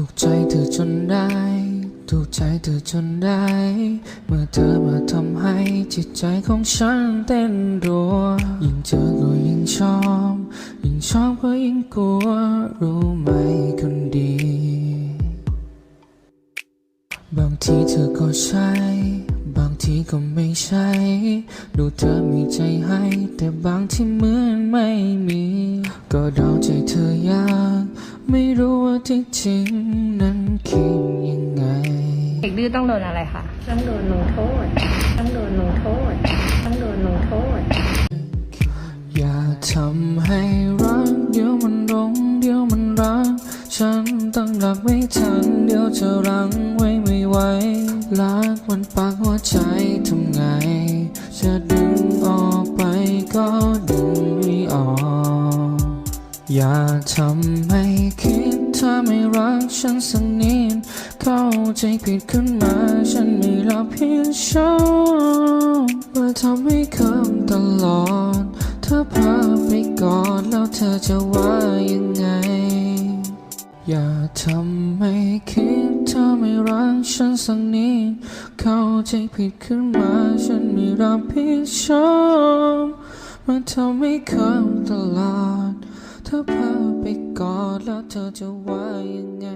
ถูกใจเธอจนได้ ถูกใจเธอจนได้ เมื่อเธอมาทำให้จิตใจของฉันเต้นรัว ยิ่งเจอก็ยิ่งชอบ ยิ่งชอบก็ยิ่งกลัว รู้ไหมคนดี บางทีเธอก็ใช่ บางทีก็ไม่ใช่ ดูเธอมีใจให้ แต่บางที่เหมือนไม่มี ที่จริงนั้นคิดยังไง เด็กดื้อต้องโดนอะไรคะ ต้องโดนลงโทษ ต้องโดนลงโทษ ต้องโดนลงโทษ อย่าทำให้รัก เดี๋ยวมันหลงเดี๋ยวมันรัก ฉันต้องรักไม่ทัน เดี๋ยวจะรังไว้ไม่ไหวรักมันปากหัวใจทำไง จะดึงออกไปก็ดึงไม่ออก อย่าทำให้คิด ถ้าไม่รักฉันสักนิดเข้าใจผิดขึ้นมาฉันไม่รับผิดชอบว่าทำให้คำตลอดเธอพาไปกอดแล้วเธอจะว่ายังไงอย่าทำให้คิดถ้าไม่รักฉันสักนิดเข้าใจผิดขึ้นมา ฉันไม่รับผิดชอบมันทำให้คำตลอด เธอพาไป กอดแล้วเธอจะว่ายังไง